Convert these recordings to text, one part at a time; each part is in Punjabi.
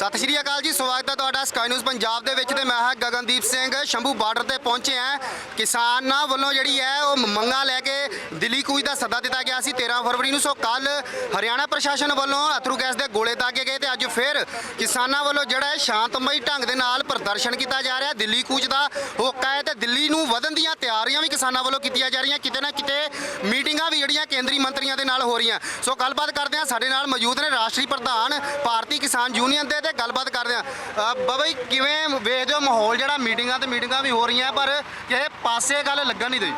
ਸਤਿ ਸ਼੍ਰੀ ਅਕਾਲ ਜੀ, ਸਵਾਗਤ ਹੈ ਤੁਹਾਡਾ ਸਕਾਈ ਨਿਊਜ਼ ਪੰਜਾਬ ਦੇ ਵਿੱਚ ਤੇ ਮੈਂ ਹਾਂ ਗਗਨਦੀਪ ਸਿੰਘ। ਸ਼ੰਭੂ ਬਾਰਡਰ ਤੇ ਪਹੁੰਚੇ ਹਾਂ। ਕਿਸਾਨਾਂ ਵੱਲੋਂ ਜਿਹੜੀ ਹੈ ਉਹ ਮੰਗਾਂ ਲੈ ਕੇ ਦਿੱਲੀ ਕੂਚ ਦਾ ਸੱਦਾ ਦਿੱਤਾ ਗਿਆ ਸੀ 13 ਫਰਵਰੀ ਨੂੰ। ਸੋ ਕੱਲ ਹਰਿਆਣਾ ਪ੍ਰਸ਼ਾਸਨ ਵੱਲੋਂ ਅਥਰੂ ਗੈਸ ਦੇ ਗੋਲੇ ਦਾਗੇ ਗਏ ਤੇ ਅੱਜ ਫਿਰ ਕਿਸਾਨਾਂ ਵੱਲੋਂ ਜਿਹੜਾ ਹੈ ਸ਼ਾਂਤਮਈ ਢੰਗ ਦੇ ਨਾਲ ਪ੍ਰਦਰਸ਼ਨ ਕੀਤਾ ਜਾ ਰਿਹਾ। ਦਿੱਲੀ ਕੂਚ ਦਾ ਹੋਕਾ ਹੈ ਤੇ ਦਿੱਲੀ ਨੂੰ ਵਧਣ ਦੀਆਂ ਤਿਆਰੀਆਂ ਵੀ ਕਿਸਾਨਾਂ ਵੱਲੋਂ ਕੀਤੀਆਂ ਜਾ ਰਹੀਆਂ। ਕਿਤੇ ਨਾ ਕਿਤੇ ਮੀਟਿੰਗਾਂ ਵੀ ਜਿਹੜੀਆਂ ਕੇਂਦਰੀ ਮੰਤਰੀਆਂ ਦੇ ਨਾਲ ਹੋ ਰਹੀਆਂ। ਸੋ ਗੱਲਬਾਤ ਕਰਦੇ ਹਾਂ। ਸਾਡੇ ਨਾਲ ਮੌਜੂਦ ਨੇ ਰਾਸ਼ਟਰੀ ਪ੍ਰਧਾਨ, ਭਾਰਤੀ ਕਿਸਾਨ ਯੂਨੀਅਨ ਦੇ ਤੇ ਗੱਲਬਾਤ ਕਰਦੇ ਹਾਂ ਅ, ਬਾਬਾ ਜੀ ਕਿਵੇਂ ਵੇਖਦੇ ਹੋ ਮਾਹੌਲ ਜਿਹੜਾ ਮੀਟਿੰਗਾਂ ਤੇ ਮੀਟਿੰਗਾਂ ਵੀ ਹੋ ਰਹੀਆਂ ਪਰ ਕਿਸੇ ਪਾਸੇ ਗੱਲ ਲੱਗਣ ਨਹੀਂ ਰਹੀ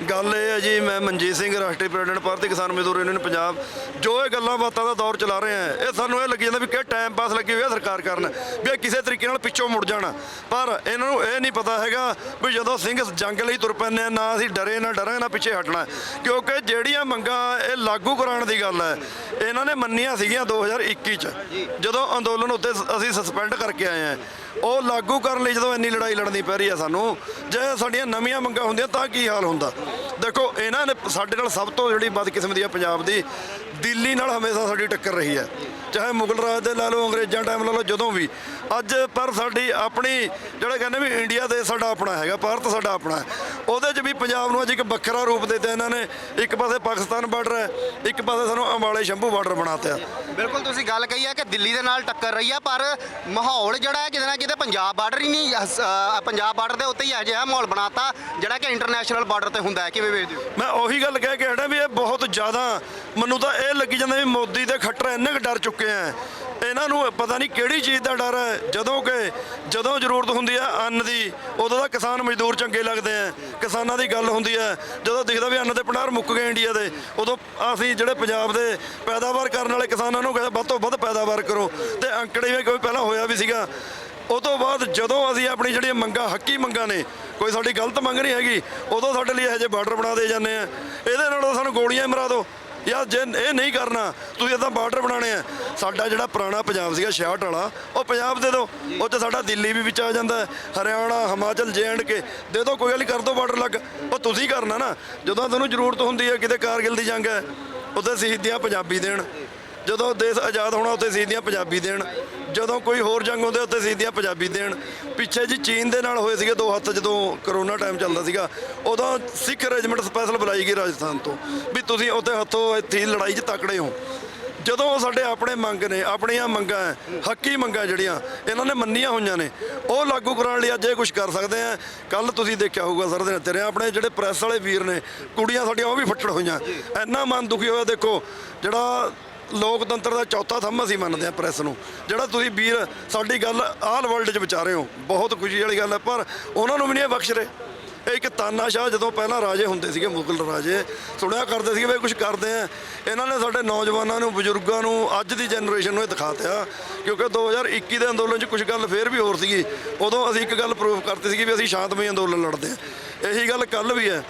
ਗੱਲ ਇਹ ਹੈ ਜੀ, ਮੈਂ ਮਨਜੀਤ ਸਿੰਘ, ਰਾਸ਼ਟਰੀ ਪ੍ਰੈਜ਼ੀਡੈਂਟ ਭਾਰਤੀ ਕਿਸਾਨ ਮਜ਼ਦੂਰ ਯੂਨੀਅਨ ਪੰਜਾਬ। ਜੋ ਇਹ ਗੱਲਾਂ ਬਾਤਾਂ ਦਾ ਦੌਰ ਚਲਾ ਰਹੇ ਆ ਇਹ ਸਾਨੂੰ ਇਹ ਲੱਗੀ ਜਾਂਦਾ ਵੀ ਕਿ ਟਾਈਮ ਪਾਸ ਲੱਗੀ ਹੋਈ ਹੈ ਸਰਕਾਰ ਕਰਨ, ਵੀ ਇਹ ਕਿਸੇ ਤਰੀਕੇ ਨਾਲ ਪਿੱਛੋਂ ਮੁੜ ਜਾਣਾ। ਪਰ ਇਹਨਾਂ ਨੂੰ ਇਹ ਨਹੀਂ ਪਤਾ ਹੈਗਾ ਵੀ ਜਦੋਂ ਸਿੰਘ ਜੰਗ ਲਈ ਤੁਰ ਪੈਂਦੇ ਆ, ਨਾ ਅਸੀਂ ਡਰੇ, ਨਾ ਡਰਾਂ ਨਾ ਪਿੱਛੇ ਹਟਣਾ। ਕਿਉਂਕਿ ਜਿਹੜੀਆਂ ਮੰਗਾਂ ਇਹ ਲਾਗੂ ਕਰਾਉਣ ਦੀ ਗੱਲ ਹੈ, ਇਹਨਾਂ ਨੇ ਮੰਨੀਆਂ ਸੀਗੀਆਂ 2021 ਚ। ਜਦੋਂ ਅੰਦੋਲਨ ਉੱਤੇ ਅਸੀਂ ਸਸਪੈਂਡ ਕਰਕੇ ਆਏ ਆ ਉਹ ਲਾਗੂ ਕਰਨ ਲਈ ਜਦੋਂ ਇੰਨੀ ਲੜਾਈ ਲੜਨੀ ਪੈ ਰਹੀ ਆ ਸਾਨੂੰ, ਜੇ ਸਾਡੀਆਂ ਨਵੀਆਂ ਮੰਗਾਂ ਹੁੰਦੀਆਂ ਤਾਂ ਕੀ ਹਾਲ ਹੁੰਦਾ? ਦੇਖੋ, ਇਹਨਾਂ ਨੇ ਸਾਡੇ ਨਾਲ ਸਭ ਤੋਂ ਜਿਹੜੀ ਬਦਕਿਸਮਤੀ ਆ ਪੰਜਾਬ ਦੀ, ਦਿੱਲੀ ਨਾਲ ਹਮੇਸ਼ਾ ਸਾਡੀ ਟੱਕਰ ਰਹੀ ਹੈ। ਚਾਹੇ ਮੁਗਲ ਰਾਜ ਦੇ ਲਾ ਲਓ, ਅੰਗਰੇਜ਼ਾਂ ਟਾਈਮ ਲਾ ਲਓ, ਜਦੋਂ ਵੀ। ਅੱਜ ਪਰ ਸਾਡੀ ਆਪਣੀ, ਜਿਹੜਾ ਕਹਿੰਦੇ ਵੀ ਇੰਡੀਆ ਦੇ ਸਾਡਾ ਆਪਣਾ ਹੈਗਾ, ਭਾਰਤ ਸਾਡਾ ਆਪਣਾ ਹੈ। ਉਹਦੇ 'ਚ ਵੀ ਪੰਜਾਬ ਨੂੰ ਅੱਜ ਇੱਕ ਵੱਖਰਾ ਰੂਪ ਦਿੱਤਾ ਇਹਨਾਂ ਨੇ। ਇੱਕ ਪਾਸੇ ਪਾਕਿਸਤਾਨ ਬਾਰਡਰ ਹੈ ਇੱਕ ਪਾਸੇ ਸਾਨੂੰ ਅੰਬਾਲੇ ਸ਼ੰਭੂ ਬਾਰਡਰ ਬਣਾਤਾ ਬਿਲਕੁਲ ਤੁਸੀਂ ਗੱਲ ਕਹੀ ਹੈ ਕਿ ਦਿੱਲੀ ਦੇ ਨਾਲ ਟੱਕਰ ਰਹੀ ਆ ਪਰ ਮਾਹੌਲ ਜਿਹੜਾ ਹੈ ਕਿਤੇ ਨਾ ਕਿਤੇ ਪੰਜਾਬ ਬਾਰਡਰ ਹੀ ਨਹੀਂ ਪੰਜਾਬ ਬਾਰਡਰ ਦੇ ਉੱਤੇ ਹੀ ਇਹੋ ਜਿਹਾ ਮਾਹੌਲ ਬਣਾਤਾ ਜਿਹੜਾ ਕਿ ਇੰਟਰਨੈਸ਼ਨਲ ਬਾਰਡਰ ਤੇ ਹੁੰਦਾ ਹੈ। ਕਿਵੇਂ ਵੇਖਦੇ ਹੋ? ਮੈਂ ਉਹੀ ਗੱਲ ਕਹਿ ਕੇ ਹਟਿਆ ਵੀ ਇਹ ਜ਼ਿਆਦਾ, ਮੈਨੂੰ ਤਾਂ ਇਹ ਲੱਗੀ ਜਾਂਦਾ ਵੀ ਮੋਦੀ ਦੇ ਖੱਟਰ ਇੰਨੇ ਕੁ ਡਰ ਚੁੱਕੇ ਆ। ਇਹਨਾਂ ਨੂੰ ਪਤਾ ਨਹੀਂ ਕਿਹੜੀ ਚੀਜ਼ ਦਾ ਡਰ ਹੈ, ਜਦੋਂ ਕਿ ਜਦੋਂ ਜ਼ਰੂਰਤ ਹੁੰਦੀ ਹੈ ਅੰਨ ਦੀ, ਉਦੋਂ ਤਾਂ ਕਿਸਾਨ ਮਜ਼ਦੂਰ ਚੰਗੇ ਲੱਗਦੇ ਆ। ਕਿਸਾਨਾਂ ਦੀ ਗੱਲ ਹੁੰਦੀ ਹੈ ਜਦੋਂ ਦਿਖਦਾ ਵੀ ਅੰਨ ਦੇ ਭੰਡਾਰ ਮੁੱਕ ਗਏ ਇੰਡੀਆ ਦੇ, ਉਦੋਂ ਅਸੀਂ ਜਿਹੜੇ ਪੰਜਾਬ ਦੇ ਪੈਦਾਵਾਰ ਕਰਨ ਵਾਲੇ ਕਿਸਾਨਾਂ ਨੂੰ ਕਹਿੰਦੇ, ਵੱਧ ਤੋਂ ਵੱਧ ਪੈਦਾਵਾਰ ਕਰੋ। ਤੇ ਅੰਕੜੇ ਵੀ ਕੋਈ ਪਹਿਲਾਂ ਹੋਇਆ ਵੀ ਸੀਗਾ। ਉਹ ਤੋਂ ਬਾਅਦ ਜਦੋਂ ਅਸੀਂ ਆਪਣੀ ਜਿਹੜੀਆਂ ਮੰਗਾਂ, ਹੱਕੀ ਮੰਗਾਂ ਨੇ, ਕੋਈ ਸਾਡੀ ਗਲਤ ਮੰਗ ਨਹੀਂ ਹੈਗੀ, ਉਦੋਂ ਸਾਡੇ ਲਈ ਇਹੋ ਜਿਹੇ ਬਾਰਡਰ ਬਣਾ ਦੇ ਜਾਂਦੇ ਆ। ਇਹਦੇ ਨਾਲ ਤਾਂ ਸਾਨੂੰ ਗੋਲੀਆਂ ਹੀ ਮਰਾ ਦਿਓ। ਯਾਰ ਜੇ ਇਹ ਨਹੀਂ ਕਰਨਾ, ਤੁਸੀਂ ਇਦਾਂ ਬਾਰਡਰ ਬਣਾਣੇ ਆ। ਸਾਡਾ ਜਿਹੜਾ ਪੁਰਾਣਾ ਪੰਜਾਬ ਸੀਗਾ 66 ਵਾਲਾ, ਉਹ ਪੰਜਾਬ ਦੇ ਦਿਓ। ਉਹ 'ਚ ਸਾਡਾ ਦਿੱਲੀ ਵੀ ਵਿੱਚ ਆ ਜਾਂਦਾ ਹਰਿਆਣਾ, ਹਿਮਾਚਲ, ਜੇ ਐਂਡ ਕੇ, ਦੇ ਦਿਓ, ਕੋਈ ਗੱਲ ਨਹੀਂ, ਕਰ ਦਿਓ ਬਾਰਡਰ ਲੱਗ ਉਹ ਤੁਸੀਂ ਕਰਨਾ ਨਾ, ਜਦੋਂ ਤੁਹਾਨੂੰ ਜ਼ਰੂਰਤ ਹੁੰਦੀ ਹੈ, ਕਿਤੇ ਕਾਰਗਿਲ ਦੀ ਜੰਗ ਹੈ, ਉੱਥੇ ਸ਼ਹੀਦੀਆਂ ਪੰਜਾਬੀ ਦੇਣ। ਜਦੋਂ ਦੇਸ਼ ਆਜ਼ਾਦ ਹੋਣਾ, ਉੱਥੇ ਸ਼ਹੀਦੀਆਂ ਪੰਜਾਬੀ ਦੇਣ। ਜਦੋਂ ਕੋਈ ਹੋਰ ਜੰਗ ਹੁੰਦੇ ਉੱਤੇ ਸ਼ਹੀਦੀਆਂ ਪੰਜਾਬੀ ਦੇਣ। ਪਿੱਛੇ ਜੀ ਚੀਨ ਦੇ ਨਾਲ ਹੋਏ ਸੀਗੇ ਦੋ ਹੱਥ ਜਦੋਂ ਕਰੋਨਾ ਟਾਈਮ ਚੱਲਦਾ ਸੀਗਾ, ਉਦੋਂ ਸਿੱਖ ਰੈਜੀਮੈਂਟ ਸਪੈਸ਼ਲ ਬੁਲਾਈ ਗਈ ਰਾਜਸਥਾਨ ਤੋਂ, ਵੀ ਤੁਸੀਂ ਉੱਥੇ ਹੱਥੋਂ ਇੱਥੇ ਲੜਾਈ 'ਚ ਤਕੜੇ ਹੋ। ਜਦੋਂ ਉਹ ਸਾਡੇ ਆਪਣੇ ਮੰਗ ਨੇ, ਆਪਣੀਆਂ ਮੰਗਾਂ ਹੱਕੀ ਮੰਗਾਂ ਜਿਹੜੀਆਂ, ਇਹਨਾਂ ਨੇ ਮੰਨੀਆਂ ਹੋਈਆਂ ਨੇ, ਉਹ ਲਾਗੂ ਕਰਾਉਣ ਲਈ ਅੱਜ ਇਹ ਕੁਝ ਕਰ ਸਕਦੇ ਆ ਕੱਲ ਤੁਸੀਂ ਦੇਖਿਆ ਹੋਊਗਾ ਸਰ ਦੇ ਤੇਰੇ ਆਪਣੇ ਜਿਹੜੇ ਪ੍ਰੈਸ ਵਾਲੇ ਵੀਰ ਨੇ, ਕੁੜੀਆਂ ਸਾਡੀਆਂ ਉਹ ਵੀ ਫੱਟੜ ਹੋਈਆਂ। ਇੰਨਾ ਮਨ ਦੁਖੀ ਹੋਇਆ ਦੇਖੋ, ਜਿਹੜਾ ਲੋਕਤੰਤਰ ਦਾ ਚੌਥਾ ਥੰਮ ਅਸੀਂ ਮੰਨਦੇ ਆ ਪ੍ਰੈਸ ਨੂੰ। ਜਿਹੜਾ ਤੁਸੀਂ ਵੀਰ ਸਾਡੀ ਗੱਲ ਆਲ ਵਰਲਡ 'ਚ ਵਿਚਾਰੇ ਹੋ, ਬਹੁਤ ਖੁਸ਼ੀ ਵਾਲੀ ਗੱਲ ਹੈ, ਪਰ ਉਹਨਾਂ ਨੂੰ ਵੀ ਨਹੀਂ ਇਹ ਬਖਸ਼ ਰਹੇ। ਇਹ ਇੱਕ ਤਾਨਾਸ਼ਾਹ ਜਦੋਂ ਪਹਿਲਾਂ ਰਾਜੇ ਹੁੰਦੇ ਸੀਗੇ, ਮੁਗਲ ਰਾਜੇ, ਸੁਣਿਆ ਕਰਦੇ ਸੀਗੇ ਵੀ ਕੁਝ ਕਰਦੇ ਆ। ਇਹਨਾਂ ਨੇ ਸਾਡੇ ਨੌਜਵਾਨਾਂ ਨੂੰ, ਬਜ਼ੁਰਗਾਂ ਨੂੰ, ਅੱਜ ਦੀ ਜਨਰੇਸ਼ਨ ਨੂੰ ਇਹ ਦਿਖਾਤਿਆ, ਕਿਉਂਕਿ 2021 ਦੇ ਅੰਦੋਲਨ 'ਚ ਕੁਝ ਗੱਲ ਫੇਰ ਵੀ ਹੋਰ ਸੀਗੀ। ਉਦੋਂ ਅਸੀਂ ਇੱਕ ਗੱਲ ਪ੍ਰੂਫ ਕਰਤੀ ਸੀਗੀ ਵੀ ਅਸੀਂ ਸ਼ਾਂਤਮਈ ਅੰਦੋਲਨ ਲੜਦੇ ਆ। ਇਹੀ ਗੱਲ ਕੱਲ ਵੀ ਹੈ।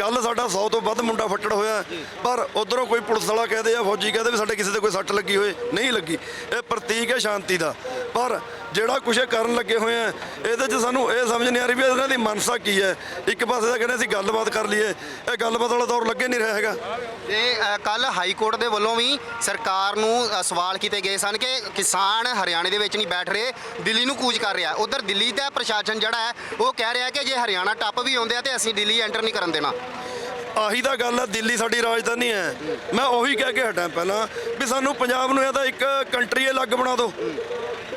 ਕੱਲ ਸਾਡਾ 100 ਤੋਂ ਵੱਧ ਮੁੰਡਾ ਫੱਟੜ ਹੋਇਆ। ਪਰ ਉਧਰੋਂ ਕੋਈ ਪੁਲਿਸ ਵਾਲਾ ਕਹਦੇ ਆ ਫੌਜੀ ਕਹਦੇ ਵੀ ਸਾਡੇ ਕਿਸੇ ਤੇ ਕੋਈ ਸੱਟ ਲੱਗੀ ਹੋਏ ਨਹੀਂ ਲੱਗੀ। ਇਹ ਪ੍ਰਤੀਕ ਹੈ ਸ਼ਾਂਤੀ ਦਾ। ਪਰ ਜਿਹੜਾ ਕੁਛ ਇਹ ਕਰਨ ਲੱਗੇ ਹੋਏ ਆ ਇਹਦੇ 'ਚ ਸਾਨੂੰ ਇਹ ਸਮਝ ਨਹੀਂ ਆ ਰਹੀ ਵੀ ਇਹਨਾਂ ਦੀ ਮਨਸਾ ਕੀ ਹੈ। ਇੱਕ ਪਾਸੇ ਤਾਂ ਕਹਿੰਦੇ ਅਸੀਂ ਗੱਲਬਾਤ ਕਰ ਲਈਏ ਇਹ ਗੱਲਬਾਤ ਵਾਲਾ ਦੌਰ ਲੱਗੇ ਨਹੀਂ ਰਿਹਾ ਹੈਗਾ। ਤੇ ਕੱਲ ਹਾਈ ਕੋਰਟ ਦੇ ਵੱਲੋਂ ਵੀ ਸਰਕਾਰ ਨੂੰ ਅ, ਸਵਾਲ ਕੀਤੇ ਗਏ ਸਨ ਕਿ ਕਿਸਾਨ ਹਰਿਆਣੇ ਦੇ ਵਿੱਚ ਨਹੀਂ ਬੈਠ ਰਹੇ ਦਿੱਲੀ ਨੂੰ ਕੂਚ ਕਰ ਰਿਹਾ। ਉਧਰ ਦਿੱਲੀ ਦਾ ਪ੍ਰਸ਼ਾਸਨ ਜਿਹੜਾ ਹੈ ਉਹ ਕਹਿ ਰਿਹਾ ਕਿ ਜੇ ਹਰਿਆਣਾ ਟੱਪ ਵੀ ਆਉਂਦੇ ਆ ਤੇ ਅਸੀਂ ਦਿੱਲੀ ਐਂਟਰ ਨਹੀਂ ਕਰਨ ਦੇਣਾ। ਆਹੀ ਤਾਂ ਗੱਲ ਹੈ ਦਿੱਲੀ ਸਾਡੀ ਰਾਜਧਾਨੀ ਹੈ। ਮੈਂ ਉਹੀ ਕਹਿ ਕੇ ਹਟਾਂ ਪਹਿਲਾਂ ਵੀ ਸਾਨੂੰ ਪੰਜਾਬ ਨੂੰ ਇਹਦਾ ਇੱਕ ਕੰਟਰੀ ਅਲੱਗ ਬਣਾ ਦਿਓ।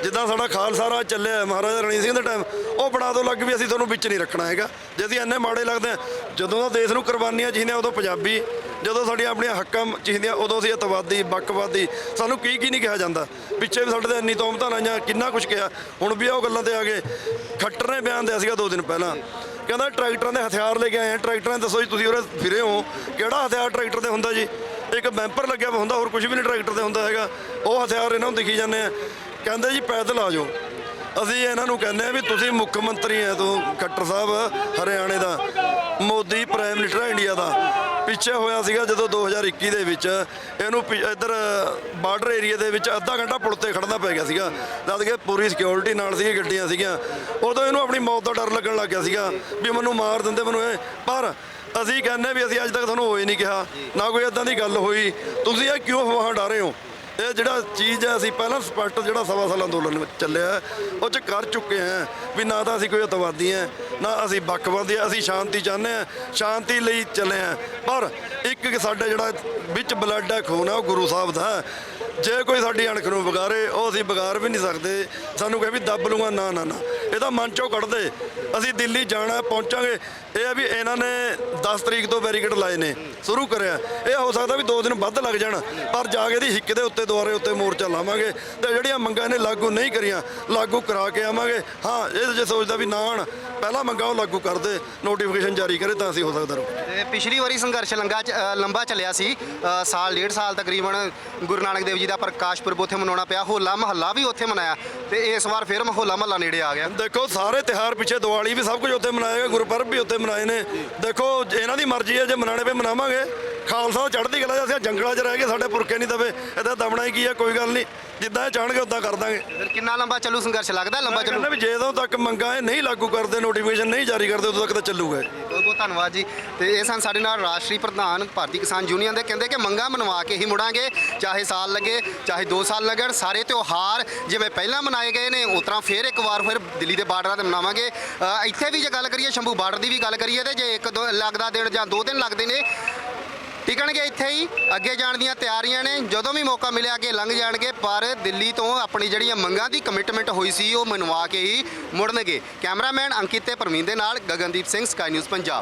ਜਿੱਦਾਂ ਸਾਡਾ ਖਾਲਸਾ ਰਾਜ ਚੱਲਿਆ ਮਹਾਰਾਜਾ ਰਣਜੀਤ ਸਿੰਘ ਦੇ ਟਾਈਮ ਉਹ ਬਣਾ ਤੋਂ ਲੱਗ ਵੀ ਅਸੀਂ ਤੁਹਾਨੂੰ ਵਿੱਚ ਨਹੀਂ ਰੱਖਣਾ ਹੈਗਾ। ਜੇ ਅਸੀਂ ਇੰਨੇ ਮਾੜੇ ਲੱਗਦੇ ਹਾਂ, ਜਦੋਂ ਦਾ ਦੇਸ਼ ਨੂੰ ਕੁਰਬਾਨੀਆਂ ਚਾਹੀਦੀਆਂ, ਉਦੋਂ ਪੰਜਾਬੀ, ਜਦੋਂ ਸਾਡੀਆਂ ਆਪਣੀਆਂ ਹੱਕਾਂ ਚਾਹੀਦੀਆਂ, ਉਦੋਂ ਅਸੀਂ ਅਤਵਾਦੀ, ਬੱਕਵਾਦੀ, ਸਾਨੂੰ ਕੀ ਕੀ ਨਹੀਂ ਕਿਹਾ ਜਾਂਦਾ। ਪਿੱਛੇ ਵੀ ਸਾਡੇ ਤੇ ਇੰਨੀ ਤੋਮਤਾਂ ਲਾਈਆਂ ਕਿੰਨਾ ਕੁਝ ਕਿਹਾ। ਹੁਣ ਵੀ ਉਹ ਗੱਲਾਂ ਤੇ ਆ ਗਏ। ਖੱਟਰ ਨੇ ਬਿਆਨ ਦਿਆ ਸੀਗਾ ਦੋ ਦਿਨ ਪਹਿਲਾਂ। ਕਹਿੰਦਾ ਟਰੈਕਟਰਾਂ ਦੇ ਹਥਿਆਰ ਲੈ ਕੇ ਆਏ ਆ। ਟਰੈਕਟਰਾਂ ਦੇ ਦੱਸੋ ਜੀ, ਤੁਸੀਂ ਉਰੇ ਫਿਰੇ ਹੋ। ਕਿਹੜਾ ਹਥਿਆਰ ਟਰੈਕਟਰ ਤੇ ਹੁੰਦਾ ਜੀ? ਇੱਕ ਬੈਂਪਰ ਲੱਗਿਆ ਹੁੰਦਾ, ਹੋਰ ਕੁਝ ਵੀ ਨਹੀਂ ਟਰੈਕਟਰ ਤੇ ਹੁੰਦਾ ਹੈਗਾ। ਉਹ ਹਥਿਆਰ ਇਹਨਾਂ ਨੂੰ ਦਿਖੀ ਜਾਂਦੇ ਆ। ਕਹਿੰਦੇ ਜੀ ਪੈਦਲ ਆ ਜਾਓ। ਅਸੀਂ ਇਹਨਾਂ ਨੂੰ ਕਹਿੰਦੇ ਆ ਵੀ ਤੁਸੀਂ ਮੁੱਖ ਮੰਤਰੀ ਆ ਤੋਂ, ਖੱਟਰ ਸਾਹਿਬ, ਹਰਿਆਣੇ ਦਾ, ਮੋਦੀ ਪ੍ਰਾਈਮ ਮਿਨਿਸਟਰ ਹੈ ਇੰਡੀਆ ਦਾ। ਪਿੱਛੇ ਹੋਇਆ ਸੀਗਾ ਜਦੋਂ 2021 ਦੇ ਵਿੱਚ, ਇਹਨੂੰ ਪਿ- ਇੱਧਰ ਬਾਰਡਰ ਏਰੀਆ ਦੇ ਵਿੱਚ ਅੱਧਾ ਘੰਟਾ ਪੁਲ ਤੇ ਖੜਨਾ ਪੈ ਗਿਆ ਸੀਗਾ। ਜਦ ਕਿ ਪੂਰੀ ਸਿਕਿਉਰਿਟੀ ਨਾਲ ਸੀਗੀ ਗੱਡੀਆਂ ਸੀਗੀਆਂ। ਉਦੋਂ ਇਹਨੂੰ ਆਪਣੀ ਮੌਤ ਦਾ ਡਰ ਲੱਗਣ ਲੱਗ ਗਿਆ ਸੀਗਾ ਵੀ ਮੈਨੂੰ ਮਾਰ ਦਿੰਦੇ ਮੈਨੂੰ ਇਹ ਪਰ ਅਸੀਂ ਕਹਿੰਦੇ ਵੀ ਅਸੀਂ ਅੱਜ ਤੱਕ ਤੁਹਾਨੂੰ ਹੋਏ ਨਹੀਂ ਕਿਹਾ। ਨਾ ਕੋਈ ਇਦਾਂ ਦੀ ਗੱਲ ਹੋਈ। ਤੁਸੀਂ ਇਹ ਕਿਉਂ ਹਵਾ ਡਾਰੇ ਹੋ? ਇਹ ਜਿਹੜਾ ਚੀਜ਼ ਹੈ, ਅਸੀਂ ਪਹਿਲਾਂ ਸਪਸ਼ਟ ਜਿਹੜਾ ਸਵਾ ਸਾਲ ਅੰਦੋਲਨ ਚੱਲਿਆ, ਉਹ ਚ ਕਰ ਚੁੱਕੇ ਹਾਂ ਵੀ ਨਾ ਤਾਂ ਅਸੀਂ ਕੋਈ ਅਤਵਾਦੀ ਹਾਂ ਨਾ ਅਸੀਂ ਬੱਕਵਾਦੀ ਹਾਂ ਅਸੀਂ ਸ਼ਾਂਤੀ ਚਾਹੁੰਦੇ ਹਾਂ ਸ਼ਾਂਤੀ ਲਈ ਚੱਲੇ ਹਾਂ ਪਰ ਇੱਕ ਸਾਡਾ ਜਿਹੜਾ ਵਿੱਚ ਬਲੱਡ ਹੈ ਖੂਨ ਹੈ ਉਹ ਗੁਰੂ ਸਾਹਿਬ ਦਾ। ਜੇ ਕੋਈ ਸਾਡੀ ਅਣਖ ਨੂੰ ਵਿਗਾਰੇ, ਉਹ ਅਸੀਂ ਵਿਗਾਰ ਵੀ ਨਹੀਂ ਸਕਦੇ। ਸਾਨੂੰ ਕਹੇ ਵੀ ਦੱਬ ਲੂੰਗਾ ਨਾ ਨਾ ਨਾ। ਇਹਦਾ ਮਨ ਚੋਂ ਕੱਢ ਦੇ। ਅਸੀਂ ਦਿੱਲੀ ਜਾਣਾ, ਪਹੁੰਚਾਂਗੇ। ਇਹ ਆ ਵੀ ਇਹਨਾਂ ਨੇ 10 ਤਰੀਕ ਤੋਂ ਬੈਰੀਕੇਡ ਲਾਏ ਨੇ, ਸ਼ੁਰੂ ਕਰਿਆ। ਇਹ ਹੋ ਸਕਦਾ ਵੀ 2 ਦਿਨ ਵੱਧ ਲੱਗ ਜਾਣ, ਪਰ ਜਾ ਕੇ ਦੀ ਹਿੱਕ ਦੇ ਉੱਤੇ, ਦੁਆਰੇ ਉੱਤੇ ਮੋਰਚਾ ਲਾਵਾਂਗੇ ਤੇ ਜਿਹੜੀਆਂ ਮੰਗਾਂ ਨੇ ਲਾਗੂ ਨਹੀਂ ਕਰੀਆਂ, ਲਾਗੂ ਕਰਾ ਕੇ ਆਵਾਂਗੇ। ਹਾਂ, ਇਹ ਜੇ ਸੋਚਦਾ ਵੀ ਨਾ ਆਉਣ ਪਹਿਲਾ ਮੰਗਾਂ ਉਹ ਲਾਗੂ ਕਰ ਦੇ ਨੋਟੀਫਿਕੇਸ਼ਨ ਜਾਰੀ ਕਰੇ ਤਾਂ ਅਸੀਂ ਹੋ ਸਕਦਾ ਰੁਕ ਤੇ ਪਿਛਲੀ ਵਾਰੀ ਸੰਘਰਸ਼ ਲੰਗਾ ਚ- ਅ, ਲੰਬਾ ਚੱਲਿਆ ਸੀ। ਅ, ਸਾਲ ਡੇਢ ਸਾਲ ਤਕਰੀਬਨ ਗੁਰੂ ਨਾਨਕ ਦੇਵ ਜੀ ਦਾ ਪ੍ਰਕਾਸ਼ ਪੁਰਬ ਉੱਥੇ ਮਨਾਉਣਾ ਪਿਆ। ਹੋਲਾ ਮਹੱਲਾ ਵੀ ਉੱਥੇ ਮਨਾਇਆ। ਤੇ ਇਸ ਵਾਰ ਫਿਰ ਹੋਲਾ ਮਹੱਲਾ ਨੇੜੇ ਆ ਗਿਆ। ਦੇਖੋ ਸਾਰੇ ਤਿਹਾਰ ਪਿੱਛੇ ਦੀਵਾਲੀ ਵੀ ਸਭ ਕੁਝ ਉੱਥੇ ਮਨਾਏਗਾ ਗੁਰਪੁਰਬ ਵੀ ਉੱਥੇ ਮਨਾਏ ਨੇ। ਦੇਖੋ ਜੇ ਇਹਨਾਂ ਦੀ ਮਰਜ਼ੀ ਹੈ ਜੇ ਮਨਾਣੇ ਪਏ ਮਨਾਵਾਂਗੇ। ਖਾਲਸਾ ਚੜ੍ਹਦੀ ਕਲਾ 'ਚ ਅਸੀਂ ਜੰਗਲਾਂ 'ਚ ਰਹਿ ਕੇ ਸਾਡੇ ਪੁਰਖੇ ਨਹੀਂ ਦਵੇ ਇਹਦਾ ਦਮਣਾ ਹੀ ਕੀ ਹੈ ਕੋਈ ਗੱਲ ਨਹੀਂ। ਜਿੱਦਾਂ ਇਹ ਚਾਹਣਗੇ ਉਦਾਂ ਕਰ ਦਾਂਗੇ। ਫਿਰ ਕਿੰਨਾ ਲੰਬਾ ਚੱਲੂ ਸੰਘਰਸ਼? ਲੱਗਦਾ ਲੰਬਾ ਚੱਲੂ? ਕਹਿੰਦਾ ਵੀ ਜਦੋਂ ਤੱਕ ਮੰਗਾਂ ਇਹ ਨਹੀਂ ਲਾਗੂ ਕਰਦੇ ਨੋਟੀਫਿਕੇਸ਼ਨ ਨਹੀਂ ਜਾਰੀ ਕਰਦੇ ਉਦੋਂ ਤੱਕ ਤਾਂ ਚੱਲੂਗਾ ਇਹ। ਬਹੁਤ ਬਹੁਤ ਧੰਨਵਾਦ ਜੀ। ਤੇ ਇਹ ਸਨ ਸਾਡੇ ਨਾਲ ਰਾਸ਼ਟਰੀ ਪ੍ਰਧਾਨ ਭਾਰਤੀ ਕਿਸਾਨ ਯੂਨੀਅਨ ਦੇ ਕਹਿੰਦੇ ਕਿ ਮੰਗਾਂ ਮਨਵਾ ਕੇ ਹੀ ਮੁੜਾਂਗੇ ਚਾਹੇ ਸਾਲ ਲੱਗੇ ਚਾਹੇ 2 ਸਾਲ ਲੱਗਣ ਸਾਰੇ ਤਿਉਹਾਰ ਜਿਵੇਂ ਪਹਿਲਾਂ ਮਨਾਏ ਗਏ ਨੇ ਉਸ ਤਰ੍ਹਾਂ ਫਿਰ ਇੱਕ ਵਾਰ ਫਿਰ ਦਿੱਲੀ ਦੇ ਬਾਰਡਰਾਂ ਤੇ ਮਨਾਵਾਂਗੇ। ਅ, ਇੱਥੇ ਵੀ ਜੇ ਗੱਲ ਕਰੀਏ ਸ਼ੰਭੂ ਬਾਰਡਰ ਦੀ ਵੀ ਗੱਲ ਕਰੀਏ ਤੇ ਜੇ ਇੱਕ ਦੋ ਲੱਗਦਾ ਦਿਨ ਜਾਂ ਦੋ ਦਿਨ ਲੱਗਦੇ ਨੇ ਟਿਕਣਗੇ ਇੱਥੇ ਹੀ। ਅੱਗੇ ਜਾਣ ਦੀਆਂ ਤਿਆਰੀਆਂ ਨੇ। ਜਦੋਂ ਵੀ ਮੌਕਾ ਮਿਲਿਆ ਅੱਗੇ ਲੰਘ ਜਾਣਗੇ, ਪਰ ਦਿੱਲੀ ਤੋਂ ਆਪਣੀ ਜਿਹੜੀਆਂ ਮੰਗਾਂ ਦੀ ਕਮਿਟਮੈਂਟ ਹੋਈ ਸੀ, ਉਹ ਮਨਵਾ ਕੇ ਹੀ ਮੁੜਨਗੇ। ਕੈਮਰਾਮੈਨ ਅੰਕਿਤ ਤੇ ਪਰਮੀਨ ਦੇ ਨਾਲ ਗਗਨਦੀਪ ਸਿੰਘ ਸਕਾਈ ਨਿਊਜ਼ ਪੰਜਾਬ।